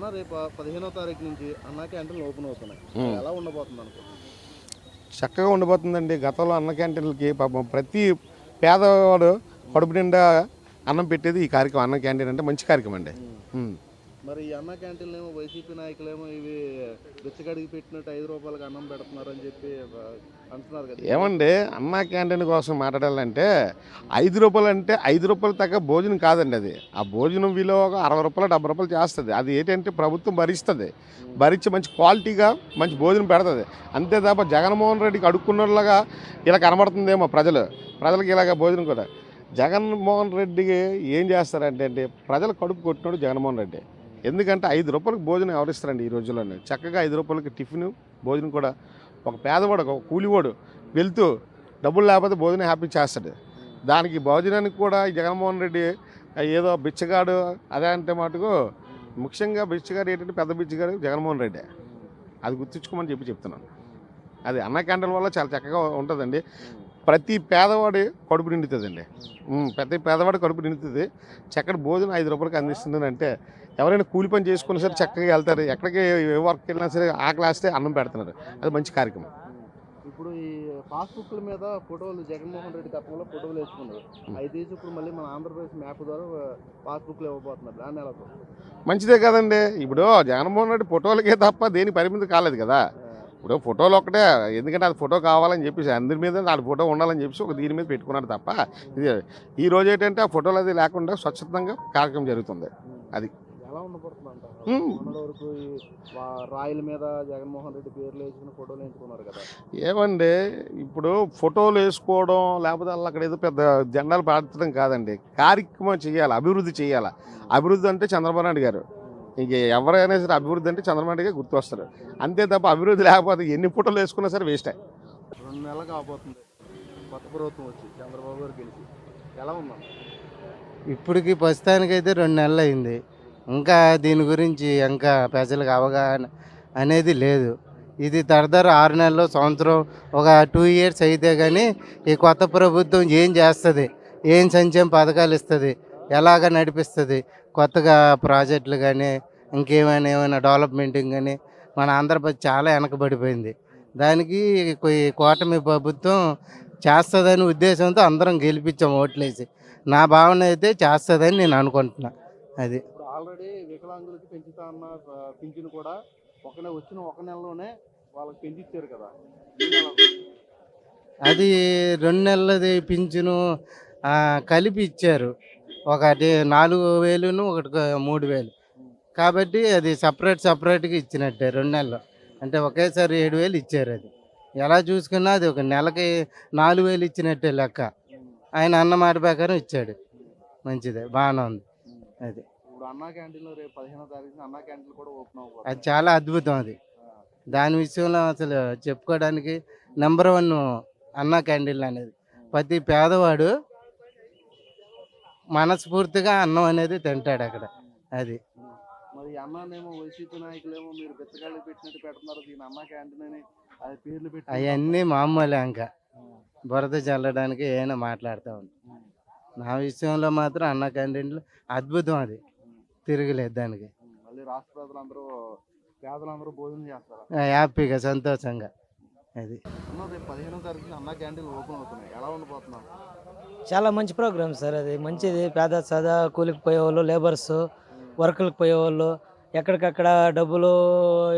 అన్న రేపు పదిహేనో తారీఖు నుంచి అన్నా క్యాంటీన్లు ఓపెన్ అవుతున్నాయి. ఎలా ఉండబోతుంది అనుకుంటున్నాను చక్కగా ఉండిపోతుందండి గతంలో అన్న క్యాంటీన్లకి పాపం ప్రతి పేదవాడు కడుపు నిండా అన్నం పెట్టేది ఈ కార్యక్రమం అన్న క్యాంటీన్ అంటే మంచి కార్యక్రమం అండి. మరి ఈ అన్న క్యాంటీన్లు ఏమో వైసీపీ నాయకులేమో ఇవి బిచ్చగడికి పెట్టినట్టు ఐదు రూపాయలకి అన్నం పెడుతున్నారు అని చెప్పి అంటున్నారు కదా. ఏమండి అన్న క్యాంటీన్ కోసం మాట్లాడాలంటే ఐదు రూపాయలు అంటే ఐదు రూపాయలు తగ్గ భోజనం కాదండి అది. ఆ భోజనం విలువ ఒక అరవై రూపాయలు డెబ్బై రూపాయలు చేస్తుంది. అది ఏంటంటే ప్రభుత్వం భరిస్తుంది. భరించి మంచి క్వాలిటీగా మంచి భోజనం పెడుతుంది. అంతే తప్ప జగన్మోహన్ రెడ్డికి అడుక్కున్నలాగా ఇలా కనబడుతుందేమో ప్రజలు. ప్రజలకి ఇలాగ భోజనం కూడా. జగన్మోహన్ రెడ్డికి ఏం చేస్తారంటే అంటే ప్రజలు కడుపు కొట్టినాడు జగన్మోహన్ రెడ్డి. ఎందుకంటే ఐదు రూపాయలకు భోజనం ఎవరిస్తారండి ఈ రోజుల్లోనే? చక్కగా ఐదు రూపాయలకి టిఫిన్ భోజనం కూడా ఒక పేదవాడు ఒక కూలివాడు వెళ్తూ డబ్బులు లేకపోతే భోజనం హ్యాపీ చేస్తాడు. దానికి భోజనానికి కూడా జగన్మోహన్ రెడ్డి ఏదో బిచ్చగాడు అదే అంటే మటుకు ముఖ్యంగా బిచ్చగాడు ఏంటంటే పెద్ద బిచ్చగాడు జగన్మోహన్ రెడ్డి. అది గుర్తుంచుకోమని చెప్పి చెప్తున్నాను. అది అన్న క్యాండల్ వల్ల చాలా చక్కగా ఉంటుందండి. ప్రతి పేదవాడి కడుపు నిండుతుందండి. ప్రతి పేదవాడి కడుపు నిండుతుంది. చక్కటి భోజనం ఐదు రూపాయలకి అందిస్తుందని అంటే ఎవరైనా కూలి పని చేసుకున్నా సరే చక్కగా వెళ్తారు. ఎక్కడికి ఏ వర్క్ వెళ్ళినా సరే ఆకలి వేస్తే అన్నం పెడుతున్నారు. అది మంచి కార్యక్రమం. ఇప్పుడు ఈ పాస్బుక్ల మీద ఫోటోలు జగన్మోహన్ రెడ్డి గతంలో ఫోటోలు వేసుకున్నారు అవి తీసి ఇప్పుడు మళ్ళీ మన ఆంధ్రప్రదేశ్ మ్యాప్ ద్వారా పాస్బుక్లు ఇవ్వబోతున్నారు. ఎలా చూస్తారు? మంచిదే కదండి. ఇప్పుడు జగన్మోహన్ రెడ్డి ఫోటోలకే తప్ప దేనికి పరిమితి కాలేదు కదా. ఇప్పుడు ఫోటోలు ఒకటే ఎందుకంటే అది ఫోటో కావాలని చెప్పేసి అందరి మీద నాలుగు ఫోటో ఉండాలని చెప్పేసి ఒక దీని మీద పెట్టుకున్నాడు తప్ప ఇది ఈ రోజు ఏంటంటే ఆ ఫోటోలు అది లేకుండా స్వచ్ఛతంగా కార్యక్రమం జరుగుతుంది. అది. రాయల మీద జగన్మోహన్ రెడ్డి పేర్లు వేసుకుని ఫోటోలు వేయించుకున్నారు కదా. ఏమండి ఇప్పుడు ఫోటోలు వేసుకోవడం లేకపోతే వాళ్ళు అక్కడ ఏదో పెద్ద జెండాలు పాడటం కాదండి. కార్యక్రమం చేయాలి అభివృద్ధి చేయాలి. అభివృద్ధి అంటే చంద్రబాబు నాయుడు గారు. ఇంక ఎవరైనా సరే అభివృద్ధి అంటే చంద్రబాబు నాయుడు గారు గుర్తొస్తారు. అంతే తప్ప అభివృద్ధి లేకపోతే ఎన్ని ఫోటోలు వేసుకున్నా సరే వేస్టే రెండు నెలలు కాబోతుంది. కొత్త ప్రభుత్వం వచ్చి చంద్రబాబు గారు గెలిచి. ఎలా ఉందండి ఇప్పటికి ప్రస్తుతానికైతే రెండు నెలలు అయింది. ఇంకా దీని గురించి ఇంకా ప్రజలకు అవగాహన అనేది లేదు. ఇది తరదర ఆరు నెలలు సంవత్సరం ఒక టూ ఇయర్స్ అయితే కానీ ఈ కొత్త ప్రభుత్వం ఏం చేస్తుంది? ఏం సంక్షేమ పథకాలు ఇస్తుంది? ఎలాగ నడిపిస్తుంది? కొత్తగా ప్రాజెక్టులు కానీ ఇంకేమైనా ఏమైనా డెవలప్మెంటింగ్ కానీ మన ఆంధ్రప్రదేశ్ చాలా వెనకబడిపోయింది. దానికి ఈ కూటమి ప్రభుత్వం చేస్తుందని ఉద్దేశంతో అందరం గెలిపించాం ఓట్లేసి. నా భావన అయితే చేస్తుందని నేను అనుకుంటున్నా. అది. ఆల్రెడీ వికలాంగులకి పెంచుతా అన్న పింఛను కూడా ఒక నెల వచ్చిన ఒక నెలలోనే వాళ్ళకి పెంచిచ్చారు కదా. అది రెండు నెలలది పింఛను కలిపి ఇచ్చారు. ఒకటి నాలుగు వేలును ఒకటి మూడు వేలు. కాబట్టి అది సపరేట్ సపరేట్గా ఇచ్చినట్టే రెండు నెలలు. అంటే ఒకేసారి ఏడు వేలు ఇచ్చారు అది. ఎలా చూసుకున్నా అది ఒక నెలకి నాలుగు వేలు ఇచ్చినట్టే లెక్క. ఆయన అన్న మాట ప్రకారం ఇచ్చాడు. మంచిదే బాగానే ఉంది. అది. అన్నా క్యాంటీన్లో రేపు పదిహేనో తారీఖున అన్నా క్యాంటీన్ కూడా ఓపెన్ అవ్వబోతుంది అది చాలా అద్భుతం అది. దాని విషయంలో అసలు చెప్పుకోవడానికి నెంబర్ వన్ అన్న క్యాండిల్ అనేది. ప్రతి పేదవాడు మనస్ఫూర్తిగా అన్నం అనేది తింటాడు అక్కడ. అది. మరి అన్నానేమో వైసీపీ నాయకులేమో మీరు బిచ్చగాళ్ళకి పెట్టినట్టు పెడుతున్నారు దీని అన్నా క్యాంటీన్ అని అది పేర్లు పెట్టి అవన్నీ మామూలే ఇంకా. బురద చల్లడానికి ఏమైనా మాట్లాడుతూ ఉంది నా విషయంలో మాత్రం అన్న క్యాంటీన్లు అద్భుతం అది. తిరగలేదు దానికి. మళ్ళీ రాష్ట్ర ప్రజలందరూ పేదలందరూ భోజనం చేస్తారు? హ్యాపీగా సంతోషంగా. అది. పదిహేనో అన్నా క్యాంటీన్ ఓపెన్ అవుతున్నాయి. ఎలా చాలా మంచి ప్రోగ్రామ్ సార్ అది. మంచిది. పేద సాదా కూలికి పోయేవాళ్ళు లేబర్స్ వర్కులకు పోయేవాళ్ళు. ఎక్కడికక్కడ డబ్బులు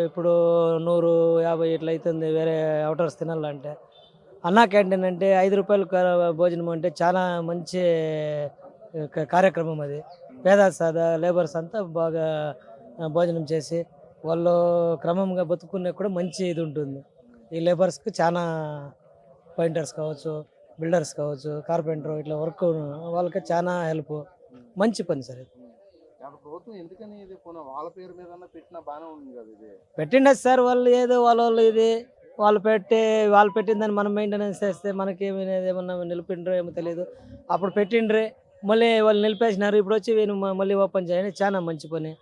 ఇప్పుడు నూరు యాభై ఇట్లా అవుతుంది వేరే అవుటర్స్ తినాలంటే. అన్నా క్యాంటీన్ అంటే ఐదు రూపాయలు భోజనం అంటే చాలా మంచి కార్యక్రమం అది. పేద లేబర్స్ అంతా బాగా భోజనం చేసి వాళ్ళు క్రమంగా బతుకునే కూడా మంచి ఇది ఉంటుంది. ఈ లేబర్స్కి చాలా పెయింటర్స్ కావచ్చు బిల్డర్స్ కావచ్చు కార్పెంటర్ ఇట్లా వర్క్ వాళ్ళకి చాలా హెల్ప్. మంచి పని సార్ ఇది. గత ప్రభుత్వం ఎందుకని ఇది పోనీ వాళ్ళ పేరు మీద పెట్టినా బాగానే ఉంది కదా ఇది? పెట్టిండదు సార్ వాళ్ళు ఏదో వాళ్ళ వాళ్ళు ఇది వాళ్ళు పెట్టి వాళ్ళు పెట్టిందని మనం మెయింటెనెన్స్ చేస్తే మనకేమి ఏమన్నా నిలిపిండ్రో ఏమో తెలియదు అప్పుడు పెట్టిండ్రే మళ్ళీ వాళ్ళు నిలిపేసినారు. ఇప్పుడు వచ్చి మ- మళ్ళీ ఓపెన్ చేయండి. చాలా మంచి పని.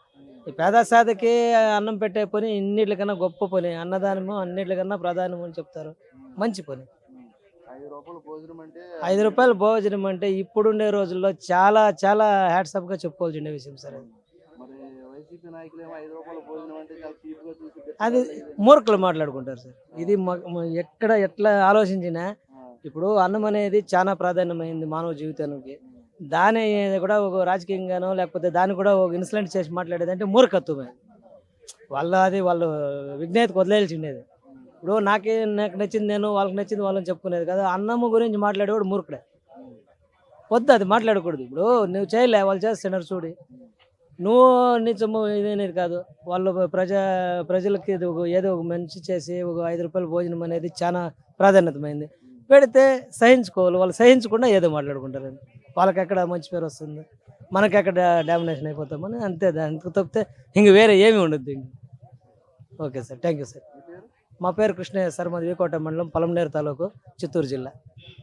ఈ పేద సాధకి అన్నం పెట్టే పని ఇన్నిటికన్నా గొప్ప పని. అన్నదానము అన్నిటికన్నా ప్రధానము అని చెప్తారు. మంచి పని. ఐదు రూపాయలు భోజనం అంటే ఇప్పుడుండే రోజుల్లో చాలా చాలా హ్యాట్సప్గా చెప్పుకోవాల్సిండే విషయం సార్ అది. అది మూర్ఖులు మాట్లాడుకుంటారు సార్. ఇది ఎక్కడ ఎట్లా ఆలోచించినా ఇప్పుడు అన్నం అనేది చాలా ప్రాధాన్యమైంది మానవ జీవితానికి. దాని కూడా ఒక రాజకీయంగానో లేకపోతే దాన్ని కూడా ఒక ఇన్సిడెంట్ చేసి మాట్లాడేది అంటే మూర్ఖత్వమే. వాళ్ళ అది వాళ్ళు విజ్ఞతకు వదిలేయాల్సి ఇప్పుడు నాకే నాకు నచ్చింది నేను వాళ్ళకి నచ్చింది వాళ్ళని చెప్పుకునేది కదా. అన్నమ్మ గురించి మాట్లాడేవాడు మూర్ఖుడే. వద్దు అది మాట్లాడకూడదు. ఇప్పుడు నువ్వు చేయలే వాళ్ళు చేస్తున్నారు చూడి. నువ్వు నిజము ఇదేనేది కాదు. వాళ్ళు ప్రజా ప్రజలకి ఇది ఏదో ఒక మంచి చేసి ఒక ఐదు రూపాయల భోజనం అనేది చాలా ప్రాధాన్యతమైంది. పెడితే సహించుకోవాలి. వాళ్ళు సహించకుండా ఏదో మాట్లాడుకుంటారు. వాళ్ళకి ఎక్కడ మంచి పేరు వస్తుంది? మనకి ఎక్కడ డామినేషన్ అయిపోతామని అంతే దానికి తప్పితే ఇంక వేరే ఏమీ ఉండదు okay sir thank you sir. మా పేరు కృష్ణయ్య సార్ మాది మండలం పలంనేరు తాలూకు చిత్తూరు జిల్లా.